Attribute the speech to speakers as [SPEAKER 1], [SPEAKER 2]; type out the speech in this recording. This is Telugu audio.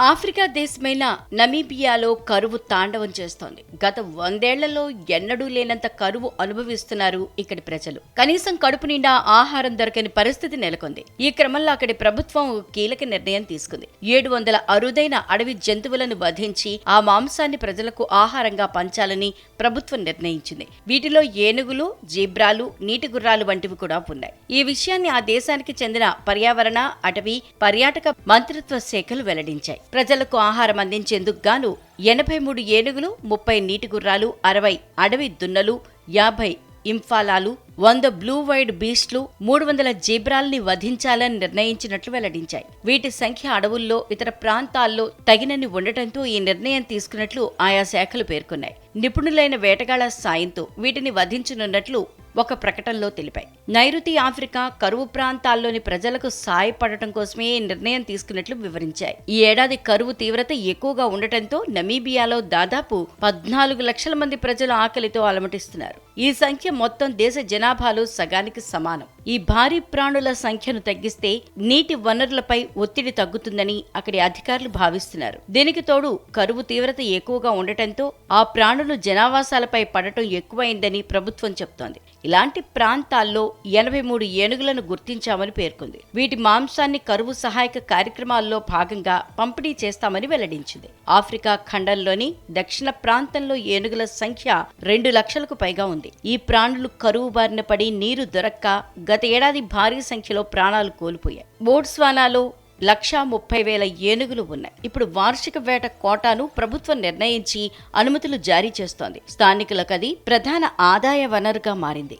[SPEAKER 1] ఆఫ్రికా దేశమైన నమీబియాలో కరువు తాండవం చేస్తోంది. గత వందేళ్ళలో ఎన్నడూ లేనంత కరువు అనుభవిస్తున్నారు ఇక్కడి ప్రజలు. కనీసం కడుపు నిండా ఆహారం దొరకని పరిస్థితి నెలకొంది. ఈ క్రమంలో అక్కడి ప్రభుత్వం కీలక నిర్ణయం తీసుకుంది. ఏడు వందల అరుదైన అడవి జంతువులను వధించి ఆ మాంసాన్ని ప్రజలకు ఆహారంగా పంచాలని ప్రభుత్వం నిర్ణయించింది. వీటిలో ఏనుగులు జీబ్రాలు నీటి గుర్రాలు వంటివి కూడా ఉన్నాయి. ఈ విషయాన్ని ఆ దేశానికి చెందిన పర్యావరణ అటవీ పర్యాటక మంత్రిత్వ శాఖలు వెల్లడించాయి. ప్రజలకు ఆహారం అందించేందుకు గాను ఎనభై మూడు ఏనుగులు ముప్పై నీటి గుర్రాలు అరవై అడవి దున్నలు యాభై ఇంఫాలాలు వంద బ్లూ వైడ్ బీస్ట్లు మూడు వందల జీబ్రాల్ని వధించాలని నిర్ణయించినట్లు వెల్లడించాయి. వీటి సంఖ్య అడవుల్లో ఇతర ప్రాంతాల్లో తగినన్ని ఉండటంతో ఈ నిర్ణయం తీసుకున్నట్లు ఆయా శాఖలు పేర్కొన్నాయి. నిపుణులైన వేటగాళ్ళ సాయంతో వీటిని వధించనున్నట్లు ఒక ప్రకటనలో తెలిపాయి. నైరుతి ఆఫ్రికా కరువు ప్రాంతాల్లోని ప్రజలకు సాయపడటం కోసమే ఈ నిర్ణయం తీసుకున్నట్లు వివరించాయి. ఈ ఏడాది కరువు తీవ్రత ఎక్కువగా ఉండటంతో నమీబియాలో దాదాపు పద్నాలుగు లక్షల మంది ప్రజలు ఆకలితో అలమటిస్తున్నారు. ఈ సంఖ్య మొత్తం దేశ జనాభాలో సగానికి సమానం. ఈ భారీ ప్రాణుల సంఖ్యను తగ్గిస్తే నీటి వనరులపై ఒత్తిడి తగ్గుతుందని అక్కడి అధికారులు భావిస్తున్నారు. దీనికి తోడు కరువు తీవ్రత ఎక్కువగా ఉండటంతో ఆ ప్రాణులు జనావాసాలపై పడటం ఎక్కువైందని ప్రభుత్వం చెప్తోంది. ఇలాంటి ప్రాంతాల్లో ఎనభై మూడు ఏనుగులను గుర్తించామని పేర్కొంది. వీటి మాంసాన్ని కరువు సహాయక కార్యక్రమాల్లో భాగంగా పంపిణీ చేస్తామని వెల్లడించింది. ఆఫ్రికా ఖండంలోని దక్షిణ ప్రాంతంలో ఏనుగుల సంఖ్య రెండు లక్షలకు పైగా ఉంది. ఈ ప్రాణులు కరువు బారిన పడి నీరు దొరక్క గత ఏడాది భారీ సంఖ్యలో ప్రాణాలు కోల్పోయాయి. బోట్స్వానాలో లక్షా ముప్పై వేల ఏనుగులు ఉన్నాయి. ఇప్పుడు వార్షిక వేట కోటాను ప్రభుత్వం నిర్ణయించి అనుమతులు జారీ చేస్తోంది. స్థానికులకు అది ప్రధాన ఆదాయ వనరుగా మారింది.